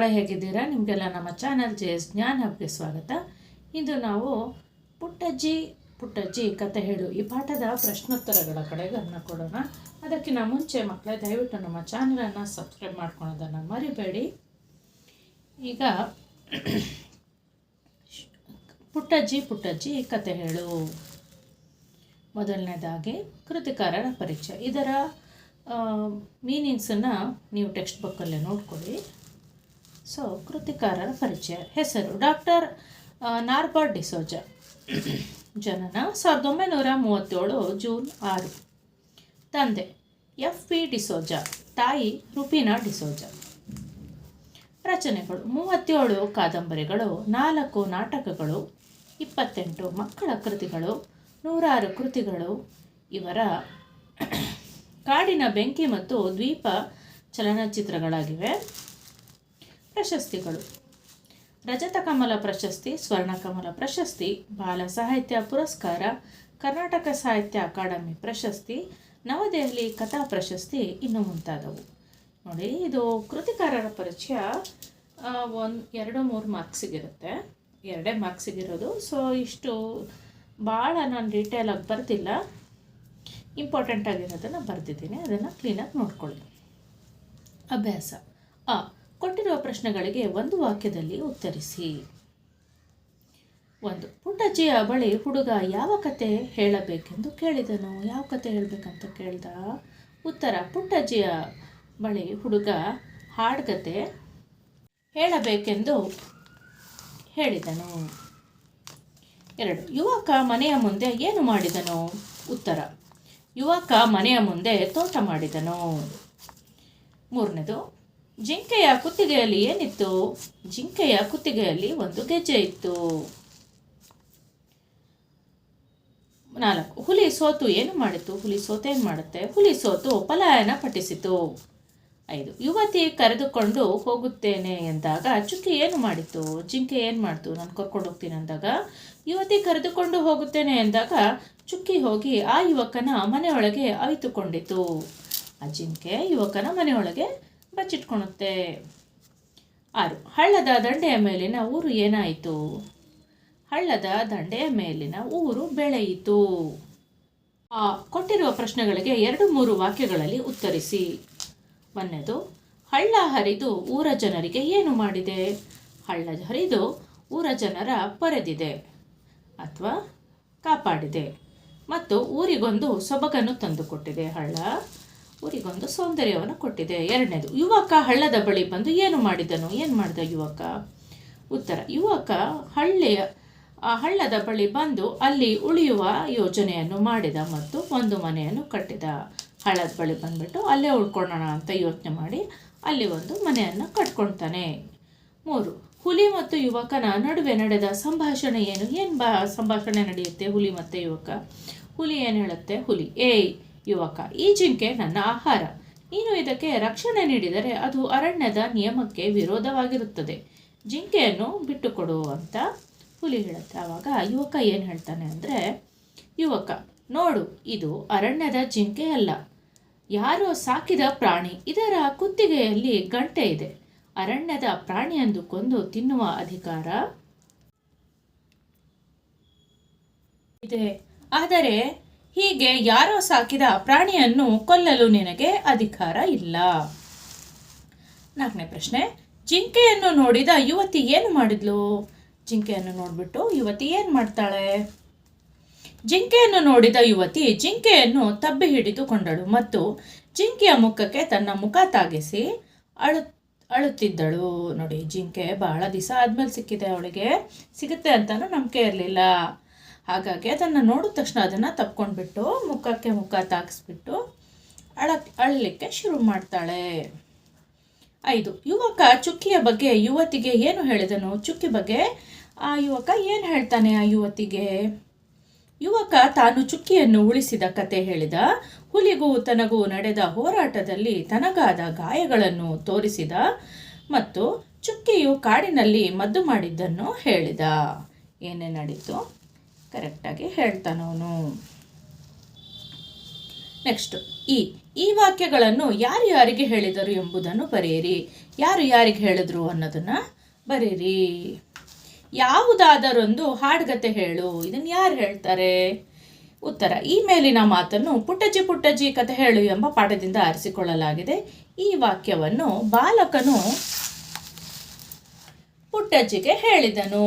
ಮಕ್ಕಳ ಹೇಗಿದ್ದೀರಾ? ನಿಮಗೆಲ್ಲ ನಮ್ಮ ಚಾನಲ್ ಜೆ ಎಸ್ ಜ್ಞಾನ ಹಬ್ಗೆ ಸ್ವಾಗತ. ಇಂದು ನಾವು ಪುಟ್ಟಜ್ಜಿ ಪುಟ್ಟಜ್ಜಿ ಕತೆ ಹೇಳು. ಈ ಪಾಠದ ಪ್ರಶ್ನೋತ್ತರಗಳ ಕಡೆ ಗಮನ ಕೊಡೋಣ. ಅದಕ್ಕಿಂತ ಮುಂಚೆ ಮಕ್ಕಳೇ, ದಯವಿಟ್ಟು ನಮ್ಮ ಚಾನಲನ್ನು ಸಬ್ಸ್ಕ್ರೈಬ್ ಮಾಡ್ಕೊಳೋದನ್ನು ಮರಿಬೇಡಿ. ಈಗ ಪುಟ್ಟಜ್ಜಿ ಪುಟ್ಟಜ್ಜಿ ಕತೆ ಹೇಳು. ಮೊದಲನೇದಾಗಿ, ಕೃತಿಕಾರರ ಪರಿಚಯ. ಇದರ ಮೀನಿಂಗ್ಸನ್ನು ನೀವು ಟೆಕ್ಸ್ಟ್ ಬುಕ್ಕಲ್ಲೇ ನೋಡ್ಕೊಳ್ಳಿ. ಸೊ ಕೃತಿಕಾರರ ಪರಿಚಯ. ಹೆಸರು ಡಾಕ್ಟರ್ ನಾರ್ಬರ್ಟ್ ಡಿಸೋಜ. ಜನನ ಸಾವಿರದ ಒಂಬೈನೂರ ಮೂವತ್ತೇಳು, ಜೂನ್ ಆರು. ತಂದೆ, ಎಫ್ ಪಿ ಡಿಸೋಜ. ತಾಯಿ, ರುಪಿನಾ ಡಿಸೋಜ. ರಚನೆಗಳು, ಮೂವತ್ತೇಳು ಕಾದಂಬರಿಗಳು, ನಾಲ್ಕು ನಾಟಕಗಳು, ಇಪ್ಪತ್ತೆಂಟು ಮಕ್ಕಳ ಕೃತಿಗಳು, ನೂರಾರು ಕೃತಿಗಳು. ಇವರ ಕಾಡಿನ ಬೆಂಕಿ ಮತ್ತು ದ್ವೀಪ ಚಲನಚಿತ್ರಗಳಾಗಿವೆ. ಪ್ರಶಸ್ತಿಗಳು. ರಜತ ಕಮಲ ಪ್ರಶಸ್ತಿ ಸ್ವರ್ಣಕಮಲ ಪ್ರಶಸ್ತಿ, ಬಾಲ ಸಾಹಿತ್ಯ ಪುರಸ್ಕಾರ, ಕರ್ನಾಟಕ ಸಾಹಿತ್ಯ ಅಕಾಡೆಮಿ ಪ್ರಶಸ್ತಿ, ನವದೆಹಲಿ ಕಥಾ ಪ್ರಶಸ್ತಿ ಇನ್ನು ಮುಂತಾದವು. ನೋಡಿ, ಇದು ಕೃತಿಕಾರರ ಪರಿಚಯ. ಒಂದು, ಎರಡು, ಮೂರು ಮಾರ್ಕ್ಸಿಗಿರುತ್ತೆ ಎರಡೇ ಮಾರ್ಕ್ಸಿಗಿರೋದು ಸೊ ಇಷ್ಟು ಭಾಳ ನಾನು ಡೀಟೇಲಾಗಿ ಬರ್ತಿಲ್ಲ ಇಂಪಾರ್ಟೆಂಟ್ ಆಗಿರೋದನ್ನು ಬರೆದಿದ್ದೀನಿ. ಅದನ್ನು ಕ್ಲೀನಾಗಿ ನೋಡ್ಕೊಳ್ಳಿ. ಅಭ್ಯಾಸ. ಆ ಕೊಟ್ಟಿರುವ ಪ್ರಶ್ನೆಗಳಿಗೆ ಒಂದು ವಾಕ್ಯದಲ್ಲಿ ಉತ್ತರಿಸಿ. ಒಂದು ಪುಟ್ಟಜ್ಜಿಯ ಬಳಿ ಹುಡುಗ ಯಾವ ಕತೆ ಹೇಳಬೇಕೆಂದು ಕೇಳಿದನು. ಯಾವ ಕತೆ ಹೇಳಬೇಕಂತ ಕೇಳ್ದ? ಉತ್ತರ ಪುಟ್ಟಜ್ಜಿಯ ಬಳಿ ಹುಡುಗ ಹಾಡ್ಗತೆ ಹೇಳಬೇಕೆಂದು ಹೇಳಿದನು. ಎರಡು, ಯುವಕ ಮನೆಯ ಮುಂದೆ ಏನು ಮಾಡಿದನು? ಉತ್ತರ, ಯುವಕ ಮನೆಯ ಮುಂದೆ ತೋಟ ಮಾಡಿದನು. ಮೂರನೇದು ಜಿಂಕೆಯ ಕುತ್ತಿಗೆಯಲ್ಲಿ ಏನಿತ್ತು? ಜಿಂಕೆಯ ಕುತ್ತಿಗೆಯಲ್ಲಿ ಒಂದು ಗೆಜ್ಜೆ ಇತ್ತು. ನಾಲ್ಕು. ಹುಲಿ ಸೋತು ಏನು ಮಾಡಿತು? ಹುಲಿ ಸೋತು ಏನು ಮಾಡುತ್ತೆ? ಹುಲಿ ಸೋತು ಪಲಾಯನ ಪಠಿಸಿತು. ಐದು. ಯುವತಿ ಕರೆದುಕೊಂಡು ಹೋಗುತ್ತೇನೆ ಎಂದಾಗ ಚುಕ್ಕಿ ಏನು ಮಾಡಿತು? ಜಿಂಕೆ ಏನು ಮಾಡ್ತು? ನಾನು ಕರ್ಕೊಂಡು ಹೋಗ್ತೀನಿ ಅಂದಾಗ? ಯುವತಿ ಕರೆದುಕೊಂಡು ಹೋಗುತ್ತೇನೆ ಎಂದಾಗ ಚುಕ್ಕಿ ಹೋಗಿ ಆ ಯುವಕನ ಮನೆಯೊಳಗೆ ಅವಿತುಕೊಂಡಿತು. ಆ ಜಿಂಕೆ ಯುವಕನ ಮನೆಯೊಳಗೆ ಬಚ್ಚಿಟ್ಕೊಳುತ್ತೆ ಆರು, ಹಳ್ಳದ ದಂಡೆಯ ಮೇಲಿನ ಊರು ಏನಾಯಿತು? ಹಳ್ಳದ ದಂಡೆಯ ಮೇಲಿನ ಊರು ಬೆಳೆಯಿತು. ಆ, ಕೊಟ್ಟಿರುವ ಪ್ರಶ್ನೆಗಳಿಗೆ ಎರಡು ಮೂರು ವಾಕ್ಯಗಳಲ್ಲಿ ಉತ್ತರಿಸಿ. ಒಂದನೇದು, ಹಳ್ಳ ಹರಿದು ಊರ ಜನರಿಗೆ ಏನು ಮಾಡಿದೆ? ಹಳ್ಳ ಹರಿದು ಊರ ಜನರ ಪರೆದಿದೆ ಅಥವಾ ಕಾಪಾಡಿದೆ ಮತ್ತು ಊರಿಗೊಂದು ಸೊಬಗನ್ನು ತಂದುಕೊಟ್ಟಿದೆ. ಹಳ್ಳ ಊರಿಗೊಂದು ಸೌಂದರ್ಯವನ್ನು ಕೊಟ್ಟಿದೆ. ಎರಡನೇದು, ಯುವಕ ಹಳ್ಳದ ಬಳಿ ಬಂದು ಏನು ಮಾಡಿದನು? ಏನು ಮಾಡಿದ ಯುವಕ? ಉತ್ತರ, ಯುವಕ ಹಳ್ಳಿಯ, ಆ ಹಳ್ಳದ ಬಳಿ ಬಂದು ಅಲ್ಲಿ ಉಳಿಯುವ ಯೋಜನೆಯನ್ನು ಮಾಡಿದ ಮತ್ತು ಒಂದು ಮನೆಯನ್ನು ಕಟ್ಟಿದ. ಹಳ್ಳದ ಬಳಿ ಬಂದ್ಬಿಟ್ಟು ಅಲ್ಲೇ ಉಳ್ಕೊಳ್ಳೋಣ ಅಂತ ಯೋಚನೆ ಮಾಡಿ ಅಲ್ಲಿ ಒಂದು ಮನೆಯನ್ನು ಕಟ್ಕೊಳ್ತಾನೆ. ಮೂರು, ಹುಲಿ ಮತ್ತು ಯುವಕನ ನಡುವೆ ನಡೆದ ಸಂಭಾಷಣೆ ಏನು? ಏನು ಬಾ, ಸಂಭಾಷಣೆ ನಡೆಯುತ್ತೆ ಹುಲಿ ಮತ್ತು ಯುವಕ? ಹುಲಿ ಏನು ಹೇಳುತ್ತೆ? ಹುಲಿ, ಏಯ್ ಯುವಕ, ಈ ಜಿಂಕೆ ನನ್ನ ಆಹಾರ. ನೀನು ಇದಕ್ಕೆ ರಕ್ಷಣೆ ನೀಡಿದರೆ ಅದು ಅರಣ್ಯದ ನಿಯಮಕ್ಕೆ ವಿರೋಧವಾಗಿರುತ್ತದೆ. ಜಿಂಕೆಯನ್ನು ಬಿಟ್ಟುಕೊಡು ಅಂತ ಹುಲಿ ಹೇಳುತ್ತೆ. ಆವಾಗ ಯುವಕ ಏನು ಹೇಳ್ತಾನೆ ಅಂದರೆ, ಯುವಕ, ನೋಡು, ಇದು ಅರಣ್ಯದ ಜಿಂಕೆ ಅಲ್ಲ. ಯಾರೋ ಸಾಕಿದ ಪ್ರಾಣಿ, ಇದರ ಕುತ್ತಿಗೆಯಲ್ಲಿ ಗಂಟೆ ಇದೆ. ಅರಣ್ಯದ ಪ್ರಾಣಿಯೊಂದು ಕೊಂದು ತಿನ್ನುವ ಅಧಿಕಾರ ಇದೆ. ಆದರೆ ಹೀಗೆ ಯಾರೋ ಸಾಕಿದ ಪ್ರಾಣಿಯನ್ನು ಕೊಲ್ಲಲು ನಿನಗೆ ಅಧಿಕಾರ ಇಲ್ಲ. ನಾಲ್ಕನೇ ಪ್ರಶ್ನೆ, ಜಿಂಕೆಯನ್ನು ನೋಡಿದ ಯುವತಿ ಏನು ಮಾಡಿದ್ಲು? ಜಿಂಕೆಯನ್ನು ನೋಡಿಬಿಟ್ಟು ಯುವತಿ ಏನು ಮಾಡ್ತಾಳೆ? ಜಿಂಕೆಯನ್ನು ನೋಡಿದ ಯುವತಿ ಜಿಂಕೆಯನ್ನು ತಬ್ಬಿ ಹಿಡಿದುಕೊಂಡಳು ಮತ್ತು ಜಿಂಕೆಯ ಮುಖಕ್ಕೆ ತನ್ನ ಮುಖ ತಾಗಿಸಿ ಅಳು, ಅಳುತ್ತಿದ್ದಳು. ನೋಡಿ, ಜಿಂಕೆ ಬಹಳ ದಿವಸ ಆದಮೇಲೆ ಸಿಕ್ಕಿದೆ ಅವಳಿಗೆ. ಸಿಗುತ್ತೆ ಅಂತಲೂ ನಂಬಿಕೆ ಇರಲಿಲ್ಲ. ಹಾಗಾಗಿ ಅದನ್ನು ನೋಡಿದ ತಕ್ಷಣ ಅದನ್ನು ತಪ್ಕೊಂಡ್ಬಿಟ್ಟು ಮುಖಕ್ಕೆ ಮುಖ ತಾಕಿಸ್ಬಿಟ್ಟು ಅಳ, ಅಳಲಿಕ್ಕೆ ಶುರು ಮಾಡ್ತಾಳೆ. ಐದು, ಯುವಕ ಚುಕ್ಕಿಯ ಬಗ್ಗೆ ಯುವತಿಗೆ ಏನು ಹೇಳಿದನು? ಚುಕ್ಕಿ ಬಗ್ಗೆ, ಆ ಯುವಕ ಏನು ಹೇಳ್ತಾನೆ ಆ ಯುವತಿಗೆ? ಯುವಕ ತಾನು ಚುಕ್ಕಿಯನ್ನು ಉಳಿಸಿದ ಕತೆ ಹೇಳಿದ, ಹುಲಿಗೂ ತನಗೂ ನಡೆದ ಹೋರಾಟದಲ್ಲಿ ತನಗಾದ ಗಾಯಗಳನ್ನು ತೋರಿಸಿದ ಮತ್ತು ಚುಕ್ಕಿಯು ಕಾಡಿನಲ್ಲಿ ಮದ್ದು ಮಾಡಿದ್ದನ್ನು ಹೇಳಿದ. ಏನೇ ನಡೀತು? ಕರೆಕ್ಟಾಗಿ ಹೇಳ್ತಾನವನು ನೆಕ್ಸ್ಟ್ ಈ ಈ ವಾಕ್ಯಗಳನ್ನು ಯಾರು ಯಾರಿಗೆ ಹೇಳಿದರು ಎಂಬುದನ್ನು ಬರೆಯಿರಿ. ಯಾರು ಯಾರಿಗೆ ಹೇಳಿದ್ರು ಅನ್ನೋದನ್ನು ಬರೀರಿ ಯಾವುದಾದರೊಂದು ಹಾಡುಗತೆ ಹೇಳು. ಇದನ್ನು ಯಾರು ಹೇಳ್ತಾರೆ? ಉತ್ತರ, ಈ ಮೇಲಿನ ಮಾತನ್ನು ಪುಟ್ಟಜ್ಜಿ ಪುಟ್ಟಜ್ಜಿ ಕತೆ ಹೇಳು ಎಂಬ ಪಾಠದಿಂದ ಆರಿಸಿಕೊಳ್ಳಲಾಗಿದೆ. ಈ ವಾಕ್ಯವನ್ನು ಬಾಲಕನು ಪುಟ್ಟಜ್ಜಿಗೆ ಹೇಳಿದನು.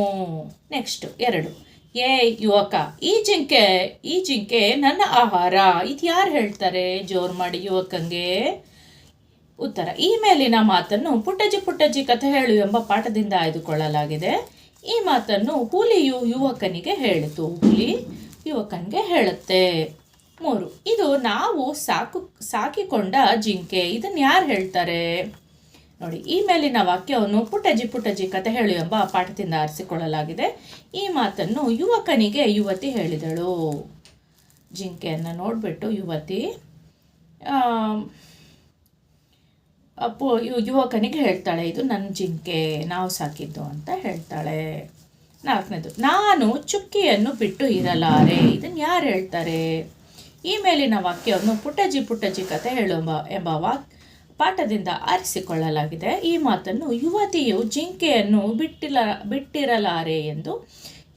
ನೆಕ್ಸ್ಟ್ ಎರಡು ಏ, ಯುವಕ, ಈ ಜಿಂಕೆ ಈ ಜಿಂಕೆ ನನ್ನ ಆಹಾರ. ಇದು ಯಾರು ಹೇಳ್ತಾರೆ? ಜೋರು ಮಾಡಿ ಯುವಕಂಗೆ. ಉತ್ತರ, ಈ ಮೇಲಿನ ಮಾತನ್ನು ಪುಟ್ಟಜ್ಜಿ ಪುಟ್ಟಜ್ಜಿ ಕಥೆ ಹೇಳು ಎಂಬ ಪಾಠದಿಂದ ಆಯ್ದುಕೊಳ್ಳಲಾಗಿದೆ. ಈ ಮಾತನ್ನು ಹುಲಿಯು ಯುವಕನಿಗೆ ಹೇಳಿತು ಹುಲಿ ಯುವಕನಿಗೆ ಹೇಳುತ್ತೆ. ಮೂರು, ಇದು ನಾವು ಸಾಕು, ಸಾಕಿಕೊಂಡ ಜಿಂಕೆ. ಇದನ್ನು ಯಾರು ಹೇಳ್ತಾರೆ? ನೋಡಿ, ಈ ಮೇಲಿನ ವಾಕ್ಯವನ್ನು ಪುಟಜಿ ಪುಟಜಿ ಕತೆ ಹೇಳು ಎಂಬ ಪಾಠದಿಂದ ಆರಿಸಿಕೊಳ್ಳಲಾಗಿದೆ. ಈ ಮಾತನ್ನು ಯುವಕನಿಗೆ ಯುವತಿ ಹೇಳಿದಳು. ಜಿಂಕೆಯನ್ನು ನೋಡಿಬಿಟ್ಟು ಯುವತಿ ಅಪ್ಪು ಯುವಕನಿಗೆ ಹೇಳ್ತಾಳೆ, ಇದು ನನ್ನ ಜಿಂಕೆ, ನಾವು ಸಾಕಿದ್ದು ಅಂತ ಹೇಳ್ತಾಳೆ. ನಾಲ್ಕನೇದು, ನಾನು ಚುಕ್ಕಿಯನ್ನು ಬಿಟ್ಟು ಇರಲಾರೆ ಇದನ್ನು ಯಾರು ಹೇಳ್ತಾರೆ? ಈ ಮೇಲಿನ ವಾಕ್ಯವನ್ನು ಪುಟಜಿ ಪುಟಜಿ ಕತೆ ಹೇಳುವ ಎಂಬ ವಾಕ್ ಪಾಠದಿಂದ ಆರಿಸಿಕೊಳ್ಳಲಾಗಿದೆ. ಈ ಮಾತನ್ನು ಯುವತಿಯು ಜಿಂಕೆಯನ್ನು ಬಿಟ್ಟಿಲ್ಲ ಬಿಟ್ಟಿರಲಾರೆ ಎಂದು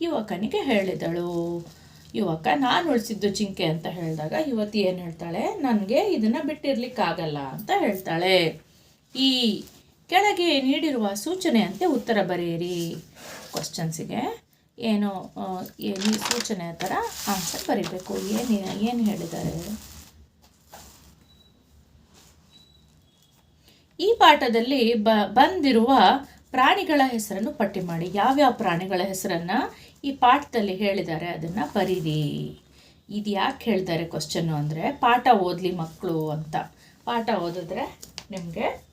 ಯುವಕನಿಗೆ ಹೇಳಿದಳು. ಯುವಕ, ನಾನು ಉಳಿಸಿದ್ದು ಜಿಂಕೆ ಅಂತ ಹೇಳಿದಾಗ ಯುವತಿ ಏನು ಹೇಳ್ತಾಳೆ? ನನಗೆ ಇದನ್ನು ಬಿಟ್ಟಿರ್ಲಿಕ್ಕಾಗಲ್ಲ ಅಂತ ಹೇಳ್ತಾಳೆ. ಈ ಕೆಳಗೆ ನೀಡಿರುವ ಸೂಚನೆಯಂತೆ ಉತ್ತರ ಬರೆಯಿರಿ. ಕ್ವಶನ್ಸಿಗೆ ಏನು ಏನು ಸೂಚನೆ ಥರ ಆನ್ಸರ್ ಬರೀಬೇಕು. ಏನು ಏನು ಹೇಳಿದ್ದಾರೆ? ಈ ಪಾಠದಲ್ಲಿ ಬ, ಬಂದಿರುವ ಪ್ರಾಣಿಗಳ ಹೆಸರನ್ನು ಪಟ್ಟಿ ಮಾಡಿ. ಯಾವ್ಯಾವ ಪ್ರಾಣಿಗಳ ಹೆಸರನ್ನು ಈ ಪಾಠದಲ್ಲಿ ಹೇಳಿದ್ದಾರೆ ಅದನ್ನು ಬರೀರಿ. ಇದು ಯಾಕೆ ಹೇಳ್ತಾರೆ ಕ್ವಶನ್ನು ಅಂದರೆ ಪಾಠ ಓದಲಿ ಮಕ್ಕಳು ಅಂತ. ಪಾಠ ಓದಿದ್ರೆ ನಿಮಗೆ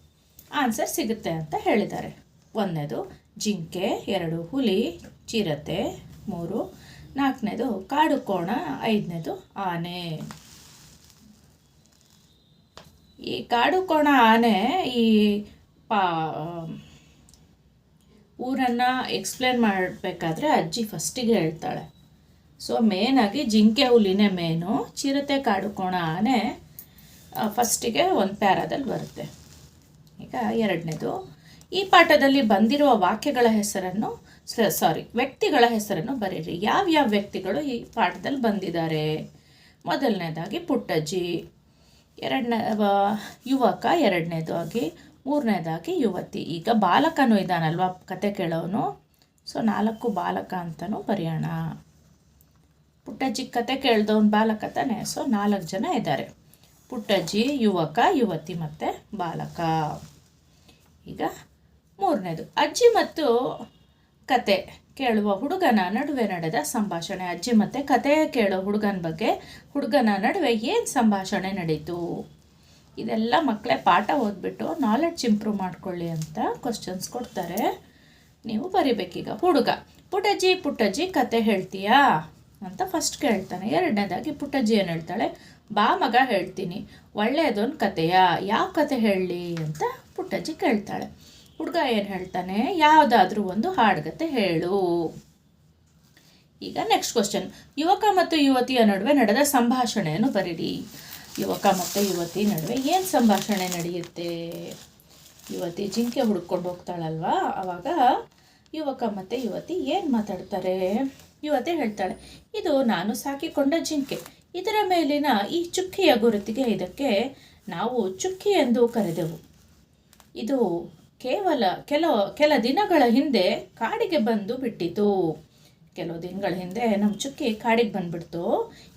ಆನ್ಸರ್ ಸಿಗುತ್ತೆ ಅಂತ ಹೇಳಿದ್ದಾರೆ. ಒಂದನೇದು, ಜಿಂಕೆ. ಎರಡು, ಹುಲಿ. ಚಿರತೆ. ಮೂರು, ನಾಲ್ಕನೇದು, ಕಾಡು ಕೋಣ. ಐದನೇದು, ಆನೆ. ಈ ಕಾಡು ಕೋಣ ಆನೆ ಈ ಪಾ, ಊರನ್ನು ಎಕ್ಸ್ಪ್ಲೇನ್ ಮಾಡಬೇಕಾದ್ರೆ ಅಜ್ಜಿ ಫಸ್ಟಿಗೆ ಹೇಳ್ತಾಳೆ. ಸೊ ಮೇನಾಗಿ ಜಿಂಕೆ ಹುಲಿನೇ ಮೇನು ಚಿರತೆ ಕಾಡು ಕೋಣ ಆನೆ ಫಸ್ಟಿಗೆ ಒಂದು ಪ್ಯಾರಾದಲ್ಲಿ ಬರುತ್ತೆ. ಈಗ ಎರಡನೇದು, ಈ ಪಾಠದಲ್ಲಿ ಬಂದಿರುವ ವಾಕ್ಯಗಳ ಹೆಸರನ್ನು ಸಾರಿ ವ್ಯಕ್ತಿಗಳ ಹೆಸರನ್ನು ಬರೀರಿ. ಯಾವ್ಯಾವ ವ್ಯಕ್ತಿಗಳು ಈ ಪಾಠದಲ್ಲಿ ಬಂದಿದ್ದಾರೆ? ಮೊದಲನೇದಾಗಿ ಪುಟ್ಟಜ್ಜಿ. ಎರಡನೇ ಯುವಕ ಎರಡನೇದಾಗಿ ಮೂರನೇದಾಗಿ ಯುವತಿ. ಈಗ ಬಾಲಕನೂ ಇದ್ದಾನಲ್ವ ಕತೆ ಕೇಳೋನು. ಸೊ ನಾಲ್ಕು ಬಾಲಕ ಅಂತಲೂ ಬರೆಯೋಣ. ಪುಟ್ಟಜ್ಜಿ ಕತೆ ಕೇಳ್ದವನು ಬಾಲಕ ತಾನೆ? ಸೊ ನಾಲ್ಕು ಜನ ಇದ್ದಾರೆ ಪುಟ್ಟಜ್ಜಿ, ಯುವಕ, ಯುವತಿ ಮತ್ತು ಬಾಲಕ. ಈಗ ಮೂರನೇದು. ಅಜ್ಜಿ ಮತ್ತು ಕತೆ. ಕೇಳುವ ಹುಡುಗನ ನಡುವೆ ನಡೆದ ಸಂಭಾಷಣೆ. ಅಜ್ಜಿ ಮತ್ತೆ ಕತೆ ಕೇಳೋ ಹುಡುಗನ ಬಗ್ಗೆ ಹುಡುಗನ ನಡುವೆ ಏನು ಸಂಭಾಷಣೆ ನಡೀತು? ಇದೆಲ್ಲ ಮಕ್ಕಳೇ ಪಾಠ ಓದ್ಬಿಟ್ಟು ನಾಲೆಡ್ಜ್ ಇಂಪ್ರೂವ್ ಮಾಡ್ಕೊಳ್ಳಿ ಅಂತ ಕ್ವಶನ್ಸ್ ಕೊಡ್ತಾರೆ. ನೀವು ಬರಿಬೇಕೀಗ ಹುಡುಗ. ಪುಟ್ಟಜ್ಜಿ ಪುಟ್ಟಜ್ಜಿ ಕತೆ ಹೇಳ್ತೀಯಾ? ಅಂತ ಫಸ್ಟ್ ಕೇಳ್ತಾನೆ. ಎರಡನೇದಾಗಿ ಪುಟ್ಟಜ್ಜಿ ಏನು ಹೇಳ್ತಾಳೆ? ಬಾ ಮಗ, ಹೇಳ್ತೀನಿ. ಒಳ್ಳೆಯದೊಂದು ಕತೆಯಾ? ಯಾವ ಕತೆ ಹೇಳಲಿ ಅಂತ ಪುಟ್ಟಜ್ಜಿ ಕೇಳ್ತಾಳೆ. ಹುಡುಗ ಏನು ಹೇಳ್ತಾನೆ? ಯಾವುದಾದ್ರೂ ಒಂದು ಹಾಡುಗತೆ ಹೇಳು. ಈಗ ನೆಕ್ಸ್ಟ್ ಕ್ವಶನ್ ಯುವಕ ಮತ್ತು ಯುವತಿಯ ನಡುವೆ ನಡೆದ ಸಂಭಾಷಣೆಯನ್ನು ಬರೀರಿ. ಯುವಕ ಮತ್ತು ಯುವತಿ ನಡುವೆ ಏನು ಸಂಭಾಷಣೆ ನಡೆಯುತ್ತೆ? ಯುವತಿ ಜಿಂಕೆ ಹುಡ್ಕೊಂಡು ಹೋಗ್ತಾಳಲ್ವಾ? ಆವಾಗ ಯುವಕ ಮತ್ತು ಯುವತಿ ಏನು ಮಾತಾಡ್ತಾರೆ? ಯುವತಿ ಹೇಳ್ತಾಳೆ, ಇದು ನಾನು ಸಾಕಿಕೊಂಡ ಜಿಂಕೆ. ಇದರ ಮೇಲಿನ ಈ ಚುಕ್ಕಿಯ ಗುರುತಿಗೆ ಇದಕ್ಕೆ ನಾವು ಚುಕ್ಕಿ ಎಂದು ಕರೆದೆವು. ಇದು ಕೇವಲ ಕೆಲ ಕೆಲ ದಿನಗಳ ಹಿಂದೆ ಕಾಡಿಗೆ ಬಂದು ಬಿಟ್ಟಿತು. ಕೆಲವು ದಿನಗಳ ಹಿಂದೆ ನಮ್ಮ ಚುಕ್ಕಿ ಕಾಡಿಗೆ ಬಂದ್ಬಿಡ್ತು.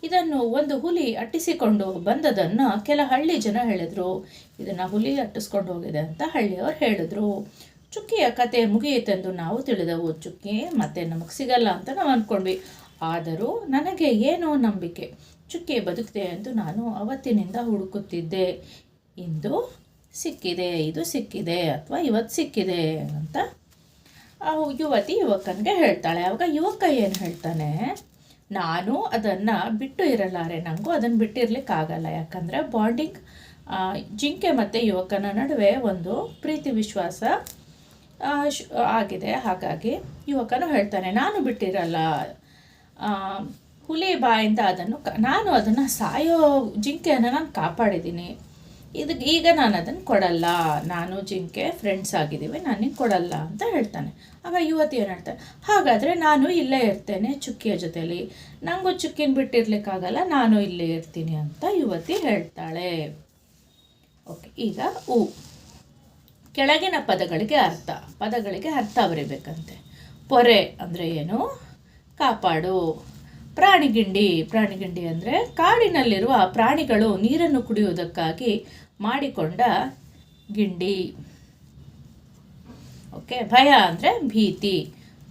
ಇದನ್ನು ಒಂದು ಹುಲಿ ಅಟ್ಟಿಸಿಕೊಂಡು ಬಂದದನ್ನು ಕೆಲ ಹಳ್ಳಿ ಜನ ಹೇಳಿದ್ರು. ಇದನ್ನು ಹುಲಿ ಅಟ್ಟಿಸ್ಕೊಂಡು ಹೋಗಿದೆ ಅಂತ ಹಳ್ಳಿಯವರು ಹೇಳಿದ್ರು. ಚುಕ್ಕಿಯ ಕತೆ ಮುಗಿಯಿತೆಂದು ನಾವು ತಿಳಿದವು. ಚುಕ್ಕಿ ಮತ್ತೆ ನಮಗೆ ಸಿಗಲ್ಲ ಅಂತ ನಾವು ಅಂದ್ಕೊಂಡ್ವಿ ಆದರೂ ನನಗೆ ಏನೋ ನಂಬಿಕೆ. ಚುಕ್ಕಿ ಬದುಕಿದೆ ಎಂದು ನಾನು ಅವತ್ತಿನಿಂದ ಹುಡುಕುತ್ತಿದ್ದೆ. ಇಂದು ಸಿಕ್ಕಿದೆ, ಇದು ಸಿಕ್ಕಿದೆ ಅಥವಾ ಇವತ್ತು ಸಿಕ್ಕಿದೆ ಅಂತ ಯುವತಿ ಯುವಕನಿಗೆ ಹೇಳ್ತಾಳೆ. ಆವಾಗ ಯುವಕ ಏನು ಹೇಳ್ತಾನೆ? ನಾನು ಅದನ್ನು ಬಿಟ್ಟು ಇರಲಾರೆ. ನನಗೂ ಅದನ್ನು ಬಿಟ್ಟಿರ್ಲಿಕ್ಕಾಗಲ್ಲ ಯಾಕಂದರೆ ಬಾಂಡಿಂಗ್ ಜಿಂಕೆ ಮತ್ತು ಯುವಕನ ನಡುವೆ ಒಂದು ಪ್ರೀತಿ ವಿಶ್ವಾಸ ಆಗಿದೆ. ಹಾಗಾಗಿ ಯುವಕನು ಹೇಳ್ತಾನೆ, ನಾನು ಬಿಟ್ಟಿರಲ್ಲ. ಹುಲಿ ಬಾಯಿಂದ ಅದನ್ನು ನಾನು ಅದನ್ನು ಸಾಯೋ ಜಿಂಕೆಯನ್ನು ನಾನು ಕಾಪಾಡಿದ್ದೀನಿ. ಇದು ಈಗ ನಾನು ಅದನ್ನು ಕೊಡಲ್ಲ. ನಾನು ಜಿಂಕೆ ಫ್ರೆಂಡ್ಸ್ ಆಗಿದ್ದೀವಿ, ನಾನು ನಿಂಗೆ ಕೊಡಲ್ಲ ಅಂತ ಹೇಳ್ತಾನೆ. ಆಗ ಯುವತಿ ಏನು ಹೇಳ್ತಾರೆ ಹಾಗಾದರೆ ನಾನು ಇಲ್ಲೇ ಇರ್ತೇನೆ ಚುಕ್ಕಿಯ ಜೊತೆಯಲ್ಲಿ ನನಗೂ ಚುಕ್ಕಿನ ಬಿಟ್ಟಿರ್ಲಿಕ್ಕಾಗಲ್ಲ, ನಾನು ಇಲ್ಲೇ ಇರ್ತೀನಿ ಅಂತ ಯುವತಿ ಹೇಳ್ತಾಳೆ. ಓಕೆ ಈಗ ಉ. ಕೆಳಗಿನ ಪದಗಳಿಗೆ ಅರ್ಥ. ಪದಗಳಿಗೆ ಅರ್ಥ ಬರೀಬೇಕಂತೆ. ಪೊರೆ ಅಂದರೆ ಏನು? ಕಾಪಾಡು. ಪ್ರಾಣಿಗಿಂಡಿ ಪ್ರಾಣಿಗಿಂಡಿ ಅಂದರೆ ಕಾಡಿನಲ್ಲಿರುವ ಪ್ರಾಣಿಗಳು ನೀರನ್ನು ಕುಡಿಯುವುದಕ್ಕಾಗಿ ಮಾಡಿಕೊಂಡ ಗಿಂಡಿ. ಓಕೆ ಭಯ ಅಂದರೆ ಭೀತಿ.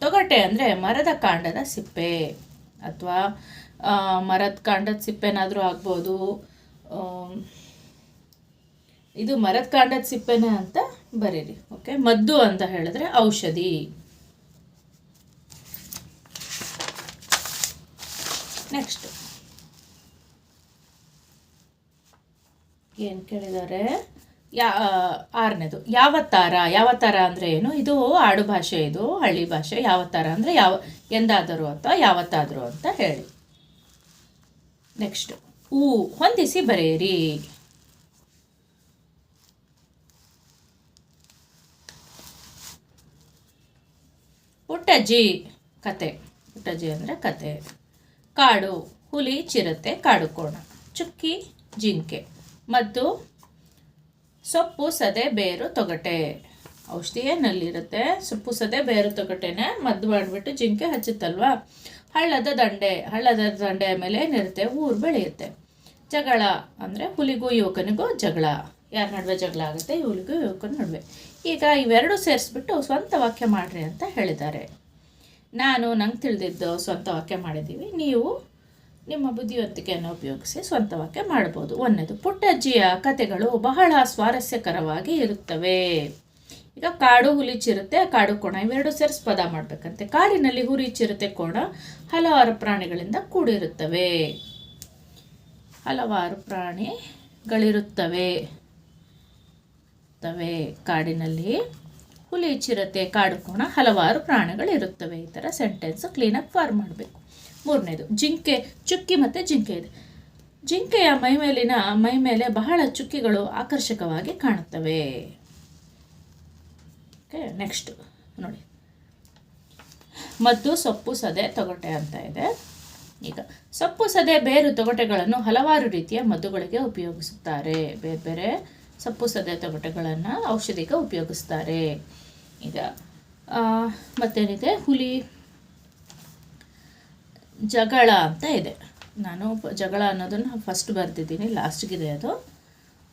ತೊಗಟೆ ಅಂದರೆ ಮರದ ಕಾಂಡದ ಸಿಪ್ಪೆ ಅಥವಾ ಮರದ ಕಾಂಡದ ಸಿಪ್ಪೆನಾದರೂ ಆಗ್ಬೋದು. ಇದು ಮರದ ಕಾಂಡದ ಸಿಪ್ಪೆನೇ ಅಂತ ಬರೀರಿ. ಓಕೆ ಮದ್ದು ಅಂತ ಹೇಳಿದ್ರೆ ಔಷಧಿ. ನೆಕ್ಸ್ಟ್ ಏನು ಕೇಳಿದ್ದಾರೆ ಯಾ ಆರನೇದು. ಯಾವ ಯಾವತ್ತಾರ ಅಂದರೆ ಏನು? ಇದು ಆಡು ಭಾಷೆ, ಇದು ಹಳ್ಳಿ ಭಾಷೆ. ಯಾವ ಥರ ಅಂದರೆ ಯಾವ, ಎಂದಾದರೂ ಅಥವಾ ಯಾವತ್ತಾದರೂ ಅಂತ ಹೇಳಿ. ನೆಕ್ಸ್ಟ್ ಊ, ಹೊಂದಿಸಿ ಬರೆಯಿರಿ. ಪುಟ್ಟಜ್ಜಿ, ಕತೆ. ಪುಟ್ಟಜ್ಜಿ ಅಂದರೆ ಕತೆ. ಕಾಡು, ಹುಲಿ, ಚಿರತೆ ಕಾಡುಕೋಣ ಚುಕ್ಕಿ, ಜಿಂಕೆ ಮತ್ತು ಸೊಪ್ಪು, ಸದೆ, ಬೇರು, ತೊಗಟೆ. ಔಷಧಿ ಏನಲ್ಲಿರುತ್ತೆ ಸೊಪ್ಪು, ಸದೆ, ಬೇರು, ತೊಗಟೆನೆ ಮದ್ದು ಮಾಡಿಬಿಟ್ಟು ಜಿಂಕೆ ಹಚ್ಚುತ್ತಲ್ವಾ? ಹಳ್ಳದ ದಂಡೆ, ಹಳ್ಳದ ದಂಡೆಯ ಮೇಲೆ ಏನಿರುತ್ತೆ? ಊರು ಬೆಳೆಯುತ್ತೆ. ಜಗಳ ಅಂದರೆ ಹುಲಿಗೂ ಯುವಕನಿಗೂ ಜಗಳ. ಯಾರ ನಡುವೆ ಜಗಳ ಆಗುತ್ತೆ? ಹುಲಿಗೂ ಯುವಕನ ನಡುವೆ. ಈಗ ಇವೆರಡೂ ಸೇರಿಸ್ಬಿಟ್ಟು ಸ್ವಂತ ವಾಕ್ಯ ಮಾಡಿರಿ ಅಂತ ಹೇಳಿದ್ದಾರೆ. ನಾನು ನಂಗೆ ತಿಳಿದಿದ್ದು ಸ್ವಂತ ವಾಕ್ಯ ಮಾಡಿದ್ದೀವಿ. ನೀವು ನಿಮ್ಮ ಬುದ್ಧಿವಂತಿಕೆಯನ್ನು ಉಪಯೋಗಿಸಿ ಸ್ವಂತ ವಾಕ್ಯ ಮಾಡ್ಬೋದು. ಒಂದನೇದು, ಪುಟ್ಟಜ್ಜಿಯ ಕಥೆಗಳು ಬಹಳ ಸ್ವಾರಸ್ಯಕರವಾಗಿ ಇರುತ್ತವೆ. ಈಗ ಕಾಡು ಹುಲಿ ಚಿರತೆ, ಕಾಡು ಕೋಣ ಇವೆರಡು ಸೇರಿಸಿ ಪದ ಮಾಡಬೇಕಂತೆ. ಕಾಡಿನಲ್ಲಿ ಹುರಿ, ಚಿರತೆ, ಕೋಣ ಹಲವಾರು ಪ್ರಾಣಿಗಳಿಂದ ಕೂಡಿರುತ್ತವೆ. ಹಲವಾರು ಪ್ರಾಣಿಗಳಿರುತ್ತವೆ. ತವೆ ಕಾಡಿನಲ್ಲಿ ಹುಲಿ ಚಿರತೆ ಕಾಡುಕೋಣ ಹಲವಾರು ಪ್ರಾಣಿಗಳಿರುತ್ತವೆ. ಈ ಥರ ಸೆಂಟೆನ್ಸ್ ಕ್ಲೀನಾಗಿ ಫಾರ್ಮ್ ಮಾಡಬೇಕು. ಮೂರನೇದು, ಜಿಂಕೆ, ಚುಕ್ಕಿ ಮತ್ತು ಜಿಂಕೆ ಇದೆ. ಜಿಂಕೆಯ ಮೈಮೇಲಿನ ಮೈ ಮೇಲೆ ಬಹಳ ಚುಕ್ಕಿಗಳು ಆಕರ್ಷಕವಾಗಿ ಕಾಣುತ್ತವೆ. ಓಕೆ ನೆಕ್ಸ್ಟ್ ನೋಡಿ. ಮತ್ತು ಸೊಪ್ಪು, ಸದೆ, ತೊಗಟೆ ಅಂತ ಇದೆ. ಈಗ, ಸೊಪ್ಪು, ಸದೆ, ಬೇರು, ತೊಗಟೆಗಳನ್ನು ಹಲವಾರು ರೀತಿಯ ಮದ್ದುಗಳಿಗೆ ಉಪಯೋಗಿಸುತ್ತಾರೆ. ಬೇರೆ ಬೇರೆ ಸೊಪ್ಪು, ಸದೆ, ತೊಗಟೆಗಳನ್ನು ಔಷಧಿಗೆ ಉಪಯೋಗಿಸ್ತಾರೆ. ಈಗ ಮತ್ತೇನಿದೆ? ಹುಲಿ, ಜಗಳ ಅಂತ ಇದೆ. ನಾನು ಜಗಳ ಅನ್ನೋದನ್ನು ಫಸ್ಟ್ ಬರೆದಿದ್ದೀನಿ ಲಾಸ್ಟ್ಗಿದೆ ಅದು.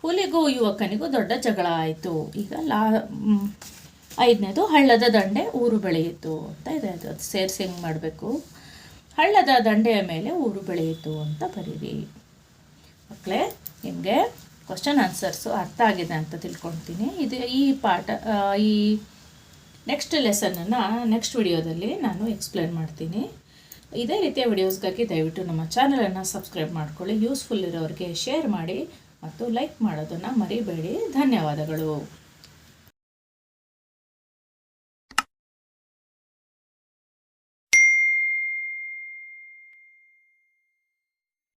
ಹುಲಿಗೂ ಯುವಕನಿಗೂ ದೊಡ್ಡ ಜಗಳ ಆಯಿತು. ಈಗ ಲಾ ಐದನೇದು ಹಳ್ಳದ ದಂಡೆ ಊರು ಬೆಳೆಯಿತು ಅಂತ ಇದೆ ಅದು. ಅದು ಸೇರಿಸಿ ಹೆಂಗೆ ಮಾಡಬೇಕು? ಹಳ್ಳದ ದಂಡೆಯ ಮೇಲೆ ಊರು ಬೆಳೆಯಿತು ಅಂತ ಬರೀರಿ. ಮಕ್ಕಳೇ ನಿಮಗೆ ಕ್ವಶನ್ ಆನ್ಸರ್ಸು ಅರ್ಥ ಆಗಿದೆ ಅಂತ ತಿಳ್ಕೊಳ್ತೀನಿ. ಇದು ಈ ಪಾಠ ಈ ನೆಕ್ಸ್ಟ್ ಲೆಸನನ್ನು ನೆಕ್ಸ್ಟ್ ವಿಡಿಯೋದಲ್ಲಿ ನಾನು ಎಕ್ಸ್ಪ್ಲೇನ್ ಮಾಡ್ತೀನಿ. ಇದೇ ರೀತಿಯ ವಿಡಿಯೋಸ್ಗಾಗಿ ದಯವಿಟ್ಟು ನಮ್ಮ ಚಾನಲನ್ನು ಸಬ್ಸ್ಕ್ರೈಬ್ ಮಾಡ್ಕೊಳ್ಳಿ. ಯೂಸ್ಫುಲ್ ಇರೋರಿಗೆ ಶೇರ್ ಮಾಡಿ ಮತ್ತು ಲೈಕ್ ಮಾಡೋದನ್ನು ಮರಿಬೇಡಿ. ಧನ್ಯವಾದಗಳು.